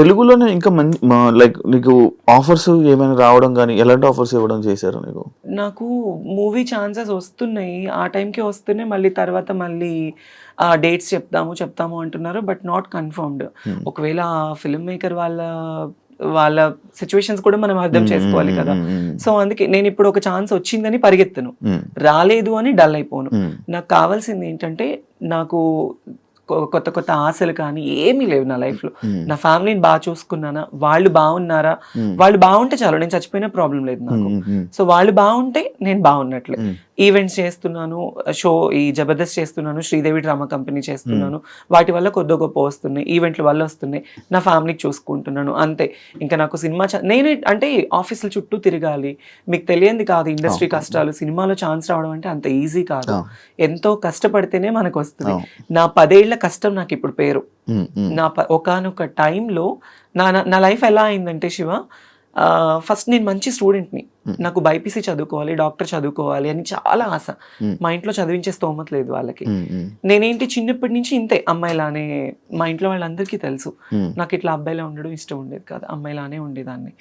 తెలుగులోనే ఇంకా మంచి లైక్ నీకు ఆఫర్స్ ఏమైనా రావడం కానీ ఎలాంటి ఆఫర్స్ ఇవ్వడం చేశారు నీకు? నాకు మూవీ ఛాన్సెస్ వస్తున్నాయి. ఆ టైంకి వస్తున్నాయి మళ్ళీ తర్వాత మళ్ళీ డేట్స్ చెప్తాము చెప్తాము అంటున్నారు బట్ నాట్ కన్ఫర్మ్డ్ ఒకవేళ ఫిల్మ్ మేకర్ వాళ్ళ వాళ్ళ సిచ్యువేషన్స్ కూడా మనం అర్థం చేసుకోవాలి కదా. సో అందుకే నేను ఇప్పుడు ఒక ఛాన్స్ వచ్చిందని పరిగెత్తను. రాలేదు అని డల్ అయిపోను. నాకు కావాల్సింది ఏంటంటే నాకు కొత్త కొత్త ఆశలు కానీ ఏమీ లేవు నా లైఫ్లో నా ఫ్యామిలీని బాగా చూసుకున్నానా? వాళ్ళు బాగున్నారా? వాళ్ళు బాగుంటే చాలు నేను చచ్చిపోయినా ప్రాబ్లం లేదు నాకు. సో వాళ్ళు బాగుంటే నేను బాగున్నట్లే. ఈవెంట్స్ చేస్తున్నాను షో ఈ జబర్దస్త్ చేస్తున్నాను శ్రీదేవి డ్రామా కంపెనీ చేస్తున్నాను. వాటి వల్ల కొద్ది గొప్ప వస్తున్నాయి ఈవెంట్ల వల్ల వస్తున్నాయి. నా ఫ్యామిలీకి చూసుకుంటున్నాను అంతే. ఇంకా నాకు సినిమా నేనే అంటే ఆఫీసుల చుట్టూ తిరగాలి. మీకు తెలియంది కాదు ఇండస్ట్రీ కష్టాలు. సినిమాలో ఛాన్స్ రావడం అంటే అంత ఈజీ కాదు. ఎంతో కష్టపడితేనే మనకు వస్తుంది. నా పదేళ్ళ కష్టం నాకు ఇప్పుడు పేరు నా ఒకనొక టైంలో నా- నా లైఫ్ ఎలా అయిందంటే శివ ఫస్ట్ నేను మంచి స్టూడెంట్ని నాకు బైపీసీ చదువుకోవాలి డాక్టర్ చదువుకోవాలి అని చాలా ఆశ. మా ఇంట్లో చదివించే స్తోమత లేదు వాళ్ళకి. నేనేంటి చిన్నప్పటి నుంచి ఇంతే అమ్మాయిలానే మా ఇంట్లో వాళ్ళందరికీ తెలుసు. నాకు ఇట్లా అబ్బాయిలా ఉండడం ఇష్టం ఉండేది కాదు అమ్మాయిలానే ఉండేదాన్ని.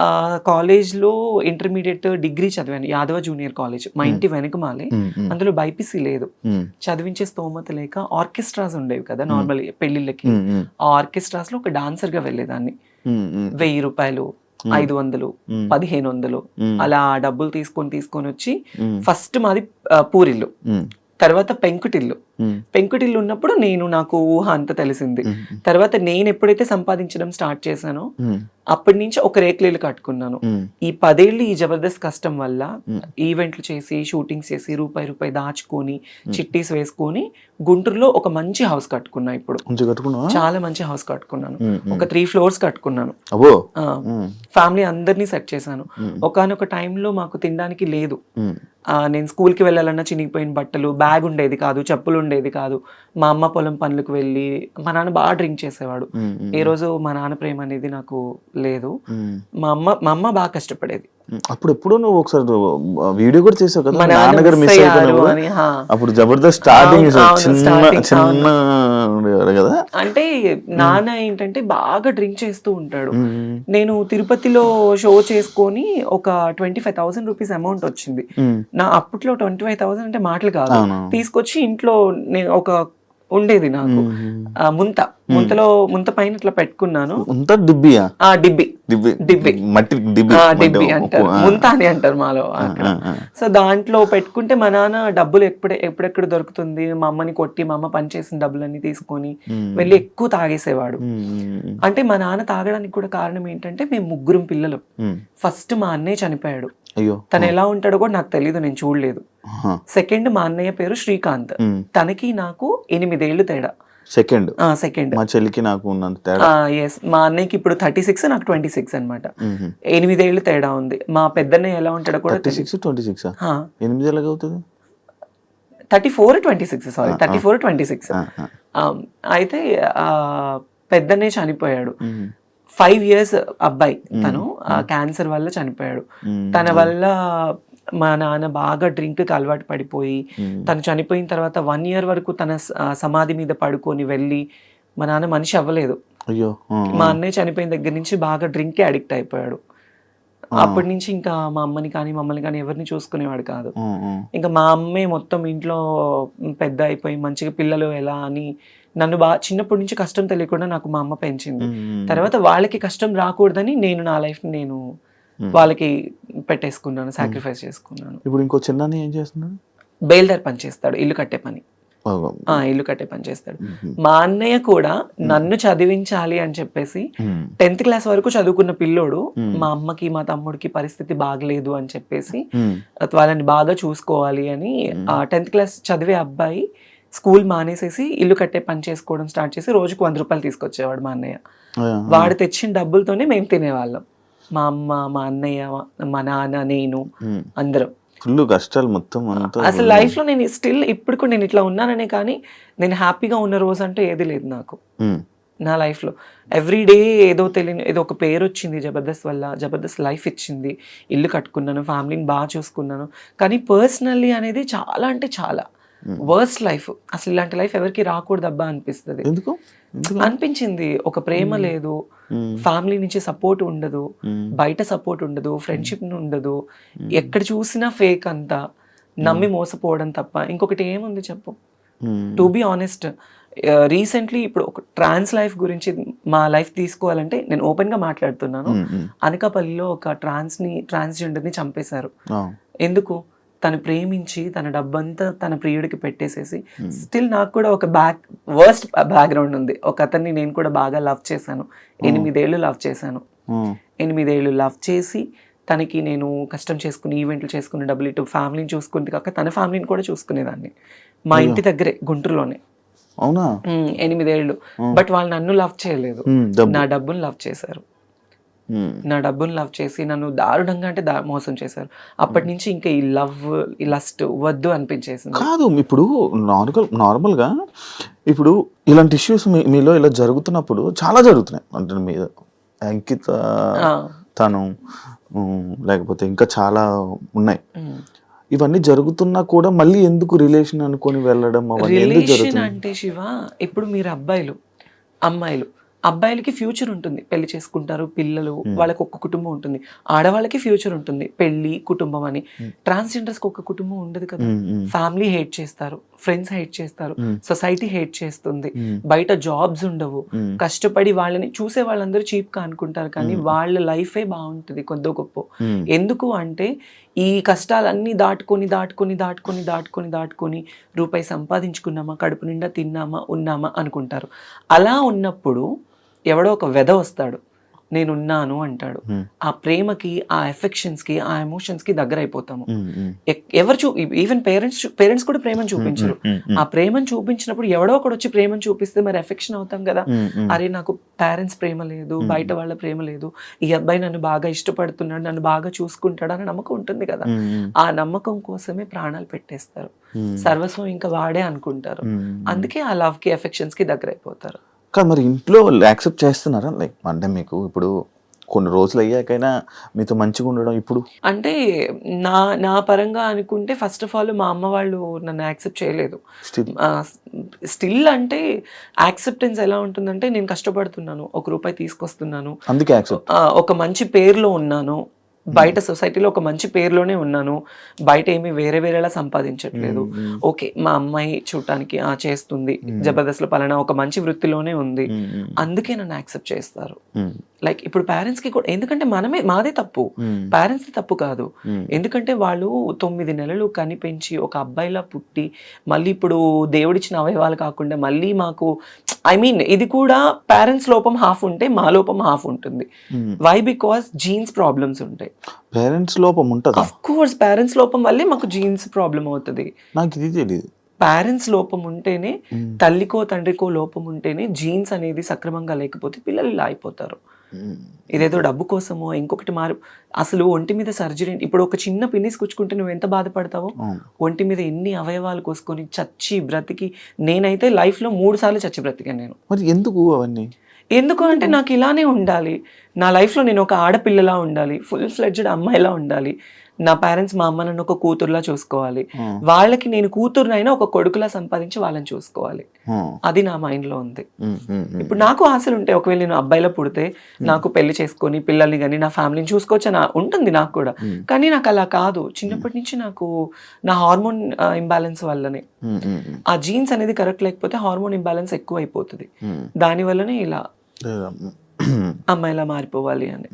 ఆ, కాలేజ్లో ఇంటర్మీడియట్ డిగ్రీ చదివాను యాదవ జూనియర్ కాలేజ్ మా ఇంటి వెనకమాలే. అందులో బైపీసీ లేదు. చదివించే స్తోమత లేక ఆర్కెస్ట్రాస్ ఉండేవి కదా నార్మల్ పెళ్ళిళ్ళకి ఆ ఆర్కెస్ట్రాస్లో ఒక డాన్సర్గా వెళ్ళేదాన్ని. వెయ్యి రూపాయలు ఐదు వందలు పదిహేను వందలు. అలా డబ్బులు తీసుకొని తీసుకొని వచ్చి ఫస్ట్ మాది పూరిల్లు. తర్వాత పెంకుటిల్లు. పెంకుటిల్లు ఉన్నప్పుడు నేను నాకు ఊహ అంత తెలిసింది. తర్వాత నేను ఎప్పుడైతే సంపాదించడం స్టార్ట్ చేశానో అప్పటి నుంచి ఒక రేకులేలు కట్టుకున్నాను. ఈ పదేళ్ళు ఈ జబర్దస్త్ కష్టం వల్ల ఈవెంట్లు చేసి షూటింగ్స్ చేసి రూపాయి రూపాయి దాచుకొని చిట్టీస్ వేసుకొని గుంటూరులో ఒక మంచి హౌస్ కట్టుకున్నా ఇప్పుడు. చాలా మంచి హౌస్ కట్టుకున్నాను. ఒక త్రీ ఫ్లోర్స్ కట్టుకున్నాను. ఫ్యామిలీ అందరినీ సెట్ చేశాను. ఒకనొక టైంలో మాకు తినడానికి లేదు. నేను స్కూల్కి వెళ్ళాలన్నా చినిగిపోయిన బట్టలు బ్యాగ్ ఉండేది కాదు చెప్పులు ఉండేది కాదు. మా అమ్మ పొలం పనులకు వెళ్ళి మా నాన్న బాగా డ్రింక్ చేసేవాడు. ఏ రోజు మా నాన్న ప్రేమ అనేది నాకు లేదు. మా అమ్మ మా అమ్మ బాగా కష్టపడేది. అప్పుడు ఎప్పుడు నువ్వు ఒకసారి వీడియో కూడా చేసావు కదా నాన్నగారు మిస్ హా. అప్పుడు జబర్దస్త్ స్టార్టింగ్ చిన్న చిన్న కదా. అంటే నాన్న ఏంటంటే బాగా డ్రింక్ చేస్తూ ఉంటాడు. నేను తిరుపతిలో షో చేసుకొని ఒక twenty five thousand rupees amount వచ్చింది నా అప్పట్లో ట్వంటీ ఫైవ్ థౌసండ్ అంటే మాటలు కాదు. తీసుకొచ్చి ఇంట్లో నేను ఒక ఉండేది నాకు. ఆ, ముంత. ముంతలో ముంత పైన ఇట్లా పెట్టుకున్నాను. అంతా డిబ్బియా ఆ డిబ్బి. మట్టి అంటారు. ముంత అని అంటారు మాలో. సో దాంట్లో పెట్టుకుంటే మా నాన్న డబ్బులు ఎప్పుడే ఎప్పుడెక్కడ దొరుకుతుంది? మా అమ్మని కొట్టి మా అమ్మ పని చేసిన డబ్బులన్నీ తీసుకొని వెళ్ళి ఎక్కువ తాగేసేవాడు. అంటే మా నాన్న తాగడానికి కూడా కారణం ఏంటంటే మేము ముగ్గురం పిల్లలు. ఫస్ట్ మా అన్నయ్య చనిపోయాడు. అయ్యో. తను ఎలా ఉంటాడో కూడా నాకు తెలియదు నేను చూడలేదు. సెకండ్ మా అన్నయ్య పేరు శ్రీకాంత్. తనకి నాకు ఎనిమిదేళ్ళు తేడా. సెకండ్? సెకండ్. మా చెల్లికి నాకు ఉన్నంత తేడా? ఎస్ మా అన్నయ్యకి ఇప్పుడు థర్టీ సిక్స్ నాకు ట్వంటీ సిక్స్ అనమాట మ్మ్. ఎనిమిదేళ్ళు తేడా ఉంది. మా పెద్దన్నయ్య ఎలా ఉంటాడో కూడా థర్టీ సిక్స్ ట్వంటీ సిక్స్ ఆ. ఎనిమిది ఎలాగ అవుతుంది? Thirty four twenty six sorry thirty four twenty six. అయితే ఆ, పెద్దనే చనిపోయాడు. ఫైవ్ ఇయర్స్ అబ్బాయి తను. క్యాన్సర్ వల్ల చనిపోయాడు. తన వల్ల మా నాన్న బాగా డ్రింక్కి అలవాటు పడిపోయి. తను చనిపోయిన తర్వాత వన్ ఇయర్ వరకు తన సమాధి మీద పడుకొని వెళ్ళి మా నాన్న మనిషి అవ్వలేదు అయ్యో మా అన్నయ్య చనిపోయిన దగ్గర నుంచి బాగా డ్రింక్కి అడిక్ట్ అయిపోయాడు అప్పటి నుంచి ఇంకా మా అమ్మని కానీ మమ్మల్ని కానీ ఎవరిని చూసుకునేవాడు కాదు. ఇంకా మా అమ్మే మొత్తం ఇంట్లో పెద్ద అయిపోయి మంచిగా పిల్లలు ఎలా అని నన్ను బాగా చిన్నప్పటి నుంచి కష్టం తెలియకుండా నాకు మా అమ్మ పెంచింది. తర్వాత వాళ్ళకి కష్టం రాకూడదని నేను నా లైఫ్ నేను వాళ్ళకి పెట్టేసుకున్నాను సాక్రిఫైస్ చేసుకున్నాను. ఇప్పుడు ఇంకో చిన్న ఏం చేస్తున్నాడు? బేల్దార్ పని చేస్తాడు ఇల్లు కట్టే పని. ఇల్లు కట్టే పని చేస్తాడు. మ్మ్. మా అన్నయ్య కూడా నన్ను చదివించాలి అని చెప్పేసి. టెన్త్ క్లాస్ వరకు చదువుకున్న పిల్లోడు మా అమ్మకి మా తమ్ముడికి పరిస్థితి బాగలేదు అని చెప్పేసి. వాళ్ళని బాగా చూసుకోవాలి అని ఆ టెన్త్ క్లాస్ చదివే అబ్బాయి స్కూల్ మానేసేసి ఇల్లు కట్టే పని చేసుకోవడం స్టార్ట్ చేసి రోజుకు వంద రూపాయలు తీసుకొచ్చేవాడు మా అన్నయ్య. వాడు తెచ్చిన డబ్బులతోనే మేము తినేవాళ్ళం. మా అమ్మ మా అన్నయ్య మా నాన్న నేను. అందరం. ఫుల్ కష్టాలు మొత్తం అసలు లైఫ్లో నేను స్టిల్ ఇప్పుడు కూడా నేను ఇట్లా ఉన్నాననే కానీ నేను హ్యాపీగా ఉన్న రోజు అంటే ఏది లేదు నాకు. నా లైఫ్లో. ఎవ్రీ డే ఏదో తెలియని ఏదో ఒక పేరు వచ్చింది జబర్దస్త్ వల్ల జబర్దస్త్ లైఫ్ ఇచ్చింది. ఇల్లు కట్టుకున్నాను ఫ్యామిలీని బాగా చూసుకున్నాను. కానీ పర్సనల్లీ అనేది చాలా అంటే చాలా. వర్స్ట్ లైఫ్ అసలు ఇలాంటి లైఫ్ ఎవరికి రాకూడదబ్బా అనిపిస్తుంది. ఎందుకు? అనిపించింది. ఒక ప్రేమ లేదు. మ్మ్. ఫ్యామిలీ నుంచి సపోర్ట్ ఉండదు. మ్మ్. బయట సపోర్ట్ ఉండదు. ఫ్రెండ్షిప్ ఉండదు. ఎక్కడ చూసినా ఫేక్ అంతా. నమ్మి మోసపోవడం తప్ప. ఇంకొకటి ఏముంది చెప్పు. టు బి ఆనెస్ట్ రీసెంట్లీ ఇప్పుడు ఒక ట్రాన్స్ లైఫ్ గురించి మా లైఫ్ తీసుకోవాలంటే నేను ఓపెన్గా మాట్లాడుతున్నాను. అనకాపల్లిలో ఒక ట్రాన్స్ని ట్రాన్స్జెండర్ని చంపేశారు. ఎందుకు? తను ప్రేమించి తన డబ్బంతా తన ప్రియుడికి పెట్టేసేసి స్టిల్ నాకు కూడా ఒక బ్యాక్ వర్స్ట్ బ్యాక్గ్రౌండ్ ఉంది. ఒక అతన్ని నేను కూడా బాగా లవ్ చేశాను. ఎనిమిదేళ్ళు లవ్ చేశాను. మ్మ్. ఎనిమిదేళ్ళు లవ్ చేసి తనకి నేను కష్టం చేసుకుని ఈవెంట్లు చేసుకుని డబ్బులు ఇటు ఫ్యామిలీని చూసుకుంది కాక తన ఫ్యామిలీని కూడా చూసుకునేదాన్ని. మా ఇంటి దగ్గరే గుంటూరులోనే. అవునా? ఎనిమిదేళ్ళు. బట్ వాళ్ళు నన్ను లవ్ చేయలేదు. నా డబ్బును లవ్ చేశారు. నా డబ్బును లవ్ చేసి నన్ను దారుణంగా అంటే దా మోసం చేశారు. అప్పటి నుంచి ఇంకా ఈ లవ్ ఈ లస్ట్ వద్దు అనిపించేసింది. కాదు ఇప్పుడు నార్మల్ నార్మల్గా ఇప్పుడు ఇలాంటి ఇష్యూస్ మీలో ఇలా జరుగుతున్నప్పుడు చాలా జరుగుతున్నాయి. అంటే మీద అంకిత తను లేకపోతే ఇంకా చాలా ఉన్నాయి. ఉమ్. ఇవన్నీ జరుగుతున్నా కూడా మళ్ళీ ఎందుకు రిలేషన్ అనుకొని వెళ్ళడం రిలేషన్ అంటే శివ ఇప్పుడు మీరు అబ్బాయిలు అమ్మాయిలు అబ్బాయిలకి ఫ్యూచర్ ఉంటుంది. పెళ్ళి చేసుకుంటారు పిల్లలు వాళ్ళకి ఒక్క కుటుంబం ఉంటుంది. ఆడవాళ్ళకి ఫ్యూచర్ ఉంటుంది. పెళ్ళి కుటుంబం అని. ట్రాన్స్జెండర్స్కి ఒక కుటుంబం ఉండదు కదా. ఉమ్, ఫ్యామిలీ హేట్ చేస్తారు ఫ్రెండ్స్ హేట్ చేస్తారు Hmm. సొసైటీ హేట్ చేస్తుంది. Hmm. బయట జాబ్స్ ఉండవు. Hmm. కష్టపడి వాళ్ళని చూసే వాళ్ళందరూ చీప్గా అనుకుంటారు కానీ వాళ్ళ లైఫే బాగుంటుంది కొద్దో గొప్ప. ఎందుకు అంటే ఈ కష్టాలన్నీ దాటుకొని దాటుకొని దాటుకొని దాటుకొని దాటుకొని రూపాయి సంపాదించుకున్నామా కడుపు నిండా తిన్నామా ఉన్నామా అనుకుంటారు. అలా ఉన్నప్పుడు ఎవడో ఒక వెధ వస్తాడు. నేనున్నాను అంటాడు. ఆ ప్రేమకి ఆ ఎఫెక్షన్స్కి ఆ ఎమోషన్స్కి దగ్గర అయిపోతాము ఎవరు చూ ఈవెన్ పేరెంట్స్ పేరెంట్స్ కూడా ప్రేమను చూపించరు. ఆ ప్రేమను చూపించినప్పుడు ఎవడో ఒకడు వచ్చి ప్రేమను చూపిస్తే మరి ఎఫెక్షన్ అవుతాం కదా. అరే నాకు పేరెంట్స్ ప్రేమ లేదు బయట వాళ్ళ ప్రేమ లేదు. ఈ అబ్బాయి నన్ను బాగా ఇష్టపడుతున్నాడు నన్ను బాగా చూసుకుంటాడు అనే నమ్మకం ఉంటుంది కదా. ఆ నమ్మకం కోసమే ప్రాణాలు పెట్టేస్తారు. సర్వస్వం ఇంకా వాడే అనుకుంటారు. అందుకే ఆ లవ్కి ఎఫెక్షన్స్కి దగ్గర అయిపోతారు కాదు మరి ఇంట్లో యాక్సెప్ట్ చేస్తున్నారా? లైక్ అంటే మీకు ఇప్పుడు కొన్ని రోజులు అయ్యాకైనా మీతో మంచిగా ఉండడం ఇప్పుడు? అంటే నా నా పరంగా అనుకుంటే ఫస్ట్ ఆఫ్ ఆల్ మా అమ్మ వాళ్ళు నన్ను యాక్సెప్ట్ చేయలేదు. స్టిల్ అంటే యాక్సెప్టెన్స్ ఎలా ఉంటుందంటే నేను కష్టపడుతున్నాను ఒక రూపాయి తీసుకొస్తున్నాను అందుకే ఒక మంచి పేరులో ఉన్నాను బయట సొసైటీలో ఒక మంచి పేరులోనే ఉన్నాను. బయట ఏమి వేరే వేరేలా సంపాదించట్లేదు. ఓకే మా అమ్మాయి చూడటానికి ఆ చేస్తుంది. జబర్దస్త్లో పలానా ఒక మంచి వృత్తిలోనే ఉంది. అందుకే నన్ను యాక్సెప్ట్ చేస్తారు. లైక్ ఇప్పుడు పేరెంట్స్కి కూడా ఎందుకంటే మనమే మాదే తప్పు. పేరెంట్స్ తప్పు కాదు. ఎందుకంటే వాళ్ళు తొమ్మిది నెలలు కనిపెంచి ఒక అబ్బాయిలా పుట్టి మళ్ళీ ఇప్పుడు దేవుడిచ్చిన అవయవాలు కాకుండా మళ్ళీ మాకు ఐ మీన్ ఇది కూడా పేరెంట్స్ లోపం హాఫ్ ఉంటే మా లోపం హాఫ్ ఉంటుంది. వై బికాస్ జీన్స్ ప్రాబ్లమ్స్ ఉంటాయి. పేరెంట్స్ లోపం ఉంటుందా? అఫ్ కోర్స్ పేరెంట్స్ లోపం వల్లే మాకు జీన్స్ ప్రాబ్లం అవుతుంది. నాకు ఇది తెలియదు పేరెంట్స్ లోపం ఉంటేనే తల్లికో తండ్రికో లోపం ఉంటేనే జీన్స్ అనేది సక్రమంగా లేకపోతే పిల్లలు ఇలా అయిపోతారు. ఇదేదో డబ్బు కోసమో ఇంకొకటి మారు అసలు ఒంటి మీద సర్జరీ ఇప్పుడు ఒక చిన్న పిన్నిస్ కుచ్చుకుంటే నువ్వు ఎంత బాధపడతావో. ఒంటి మీద ఎన్ని అవయవాలు కోసుకొని చచ్చి బ్రతికి నేనైతే లైఫ్లో మూడు సార్లు చచ్చి బ్రతికాను నేను. మరి ఎందుకు అవన్నీ? ఎందుకు అంటే నాకు ఇలానే ఉండాలి. నా లైఫ్లో నేను ఒక ఆడపిల్లలా ఉండాలి. ఫుల్ ఫ్లెడ్జ్డ్ అమ్మాయిలా ఉండాలి. నా పేరెంట్స్ మా అమ్మ నన్ను ఒక కూతురులా చూసుకోవాలి. వాళ్ళకి నేను కూతురునైనా ఒక కొడుకులా సంపాదించి వాళ్ళని చూసుకోవాలి. అది నా మైండ్లో ఉంది. ఇప్పుడు నాకు ఆశలు ఉంటాయి ఒకవేళ నేను అబ్బాయిలో పుడితే నాకు పెళ్ళి చేసుకొని పిల్లల్ని కానీ నా ఫ్యామిలీని చూసుకోవచ్చు అని ఉంటుంది నాకు కూడా. కానీ నాకు అలా కాదు. చిన్నప్పటి నుంచి నాకు నా హార్మోన్ ఇంబ్యాలెన్స్ వల్లనే. ఆ జీన్స్ అనేది కరెక్ట్ లేకపోతే హార్మోన్ ఇంబ్యాలెన్స్ ఎక్కువ అయిపోతుంది దాని వల్లనే ఇలా అమ్మాయిలా మారిపోవాలి అని.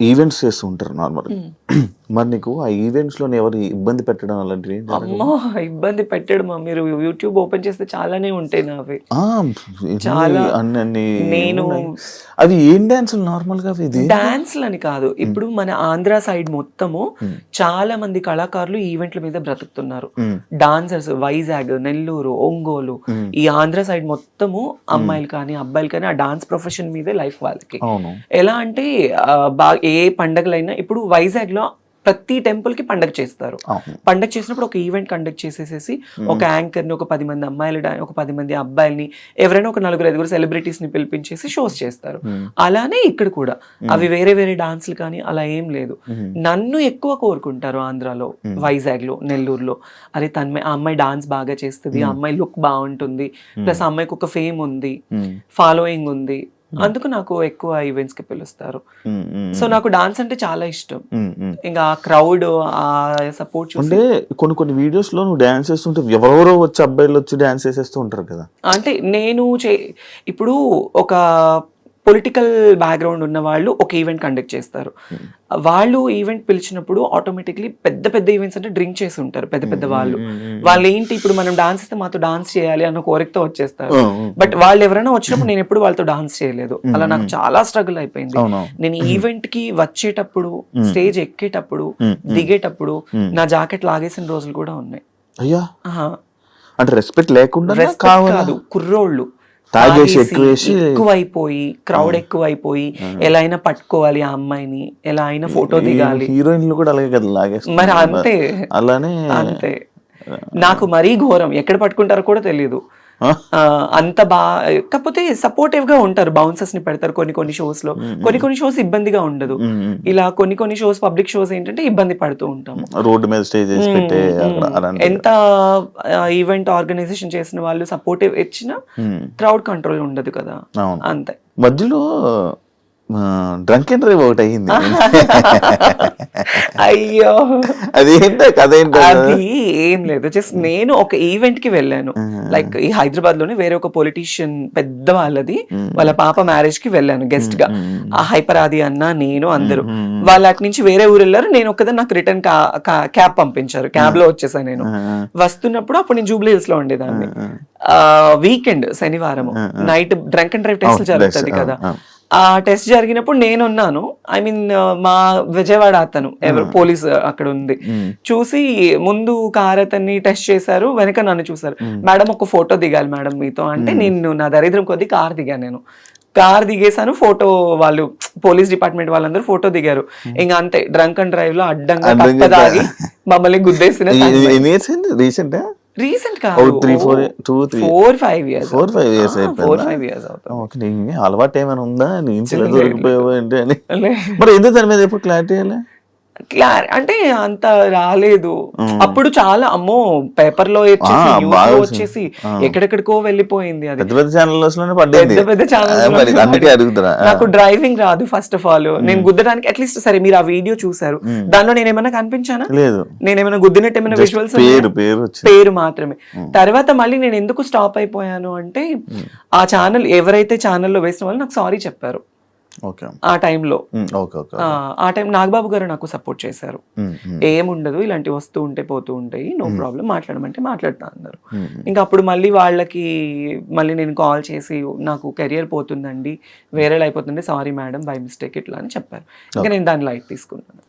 ఈవెంట్స్ చేస్తూ ఉంటారు నార్మల్ మరి నీకు ఆ ఈవెంట్స్లో ఎవరు ఇబ్బంది పెట్టడం అలాంటివి? అమ్మో ఇబ్బంది పెట్టడమా మీరు యూట్యూబ్ ఓపెన్ చేస్తే చాలానే ఉంటాయి నావి. చాలా. అన్ని నేను-. అవి ఏం డాన్స్ నార్మల్గా ఇది? డాన్స్లు అని కాదు. ఇప్పుడు మన ఆంధ్ర సైడ్ మొత్తము చాలా మంది కళాకారులు ఈవెంట్ల మీద బ్రతుకుతున్నారు. డాన్సర్స్ వైజాగ్ నెల్లూరు ఒంగోలు ఈ ఆంధ్ర సైడ్ మొత్తము అమ్మాయిలు కానీ అబ్బాయిలు కానీ ఆ డాన్స్ ప్రొఫెషన్ మీదే లైఫ్ వాళ్ళకి. ఎలా అంటే ఏ పండగలైనా ఇప్పుడు వైజాగ్లో ప్రతి టెంపుల్కి పండగ చేస్తారు. పండగ చేసినప్పుడు ఒక ఈవెంట్ కండక్ట్ చేసేసేసి ఒక యాంకర్ని ఒక పది మంది అమ్మాయిలు ఒక పది మంది అబ్బాయిల్ని ఎవరైనా ఒక నలుగురు ఐదుగురు సెలబ్రిటీస్ని పిలిపించేసి షోస్ చేస్తారు. అలానే ఇక్కడ కూడా. అవి వేరే వేరే డాన్సులు కానీ అలా ఏం లేదు. నన్ను ఎక్కువ కోరుకుంటారు ఆంధ్రాలో వైజాగ్లో నెల్లూరులో. అరే తన్మే ఆ అమ్మాయి డాన్స్ బాగా చేస్తుంది ఆ అమ్మాయి లుక్ బాగుంటుంది. ప్లస్ ఆ అమ్మాయికి ఒక ఫేమ్ ఉంది. ఫాలోయింగ్ ఉంది. అందుకు నాకు ఎక్కువ ఈవెంట్స్కి పిలుస్తారు మ్మ్. మ్మ్. సో నాకు డాన్స్ అంటే చాలా ఇష్టం. ఇంకా ఆ క్రౌడ్ ఆ సపోర్ట్ అంటే కొన్ని కొన్ని వీడియోస్లో నువ్వు డాన్స్ చేస్తుంటే ఎవరెవరో వచ్చి అబ్బాయిలు వచ్చి డాన్స్ చేసేస్తూ ఉంటారు కదా అంటే నేను చే ఇప్పుడు ఒక పొలిటికల్ బ్యాక్గ్రౌండ్ ఉన్న వాళ్ళు ఒక ఈవెంట్ కండక్ట్ చేస్తారు. వాళ్ళు ఈవెంట్ పిలిచినప్పుడు ఆటోమేటిక్లీ పెద్ద పెద్ద ఈవెంట్స్ అంటే డ్రింక్ చేసి ఉంటారు పెద్ద పెద్ద వాళ్ళు. వాళ్ళు ఏంటి ఇప్పుడు మనం డాన్స్ ఇస్తే మాతో డాన్స్ చేయాలి అన్న కోరికతో వచ్చేస్తారు. బట్ వాళ్ళు ఎవరైనా వచ్చినప్పుడు నేను ఎప్పుడు వాళ్ళతో డాన్స్ చేయలేదు. అలా నాకు చాలా స్ట్రగుల్ అయిపోయింది. నేను ఈవెంట్కి వచ్చేటప్పుడు స్టేజ్ ఎక్కేటప్పుడు. దిగేటప్పుడు నా జాకెట్ లాగేసిన రోజులు కూడా ఉన్నాయి. అయ్యా. అంటే రెస్పెక్ట్ లేకుండా కాదు కుర్రోళ్ళు. తాగేసి ఎక్కువైపోయి క్రౌడ్ ఎక్కువైపోయి ఎలా అయినా పట్టుకోవాలి ఆ అమ్మాయిని ఎలా అయినా ఫోటో దిగాలి. హీరోయిన్లు కూడా అలాగే కదా లాగేస్తారు మరి అంతే. అలానే అంతే. నాకు మరీ ఘోరం. ఎక్కడ పట్టుకుంటారో కూడా తెలియదు అంత బా కాకపోతే సపోర్టివ్గా ఉంటారు బౌన్సర్స్ని పెడతారు కొన్ని కొన్ని షోస్లో. కొన్ని కొన్ని షోస్ ఇబ్బందిగా ఉండదు. ఇలా కొన్ని కొన్ని షోస్ పబ్లిక్ షోస్ ఏంటంటే ఇబ్బంది పడుతూ ఉంటాము రోడ్డు మీద స్టేజ్ ఎంత ఈవెంట్ ఆర్గనైజేషన్ చేసిన వాళ్ళు సపోర్టివ్ ఇచ్చినా. క్రౌడ్ కంట్రోల్ ఉండదు కదా. అంతే. మధ్యలో డ్రంక్ అండ్ డ్రైవ్ ఒకటి అయ్యింది అయ్యో. అదేంటో కథ ఏంటో అది ఏం లేదు. జస్ట్ నేను ఒక ఈవెంట్కి వెళ్ళాను. లైక్ ఈ హైదరాబాద్లోనే వేరే ఒక పొలిటీషియన్ పెద్ద వాళ్ళది. వాళ్ళ పాప మ్యారేజ్కి వెళ్ళాను గెస్ట్గా. ఆ హైపర్ ఆది అన్న నేను అందరూ. వాళ్ళ అటు నుంచి వేరే ఊరు వెళ్ళారు. నేను ఒక్కదాన్ని నాకు రిటర్న్ క్యాబ్ పంపించారు. క్యాబ్లో వచ్చేసాను నేను. వస్తున్నప్పుడు అప్పుడు నేను జూబ్లీ హిల్స్లో ఉండేదాన్ని. వీకెండ్ శనివారం night drunk and drive test జరుగుతుంది కదా. ఆ. టెస్ట్ జరిగినప్పుడు నేనున్నాను. ఐ మీన్ మా విజయవాడ అతను ఎవరు పోలీస్ అక్కడ ఉంది. చూసి ముందు కార్ అతన్ని టెస్ట్ చేశారు వెనక నన్ను చూసారు మేడం ఒక ఫోటో దిగాలి మేడం మీతో. అంటే నేను నా దరిద్రం కొద్ది కార్ దిగాను నేను. కార్ దిగేసాను ఫోటో వాళ్ళు పోలీస్ డిపార్ట్మెంట్ వాళ్ళందరూ ఫోటో దిగారు. ఇంకా అంతే డ్రంక్ అండ్ డ్రైవ్లో అడ్డంగా తప్పదాగి మమ్మల్ని గుద్దేసిన recent? Recent three four two three four five years four five years four five years okay నీకు అలవాటు ఏమైనా ఉందా? నీ ఇంట్లో లేదు, దొరికిపోయావు ఏంటి అని? మరి ఎందుకు దాని మీద ఎప్పుడు క్లారిటీ క్లార్ అంటే అంత రాలేదు. అప్పుడు చాలా అమ్మో పేపర్లో వచ్చేసి ఎక్కడెక్కడికో వెళ్ళిపోయింది అది. పెద్ద పెద్ద ఛానల్స్ పెద్ద పెద్ద ఛానల్స్. నాకు డ్రైవింగ్ రాదు ఫస్ట్ ఆఫ్ ఆల్. నేను గుద్దడానికి అట్లీస్ట్ సరే మీరు ఆ వీడియో చూసారు. దానిలో నేను ఏమైనా కనిపించానా? లేదు. నేను ఏమైనా గుద్దినట్టు ఏమైనా విజువల్స్ పేరు పేరు పేరు మాత్రమే. తర్వాత మళ్ళీ నేను ఎందుకు స్టాప్ అయిపోయాను అంటే ఆ ఛానల్ ఎవరైతే ఛానల్లో వేసిన వాళ్ళు నాకు సారీ చెప్పారు. ఆ టైంలో. ఆ టైం నాగబాబు గారు నాకు సపోర్ట్ చేశారు. ఏముండదు ఇలాంటివి వస్తూ ఉంటే పోతూ ఉంటాయి నో ప్రాబ్లం మాట్లాడమంటే మాట్లాడతా అన్నారు. ఇంకా అప్పుడు మళ్ళీ వాళ్ళకి మళ్ళీ నేను కాల్ చేసి నాకు కెరియర్ పోతుందండి వేరే అయిపోతుంది సారీ మేడం బై మిస్టేక్ ఇట్లా అని చెప్పారు. ఇంకా నేను దాన్ని లైట్ తీసుకున్నాను.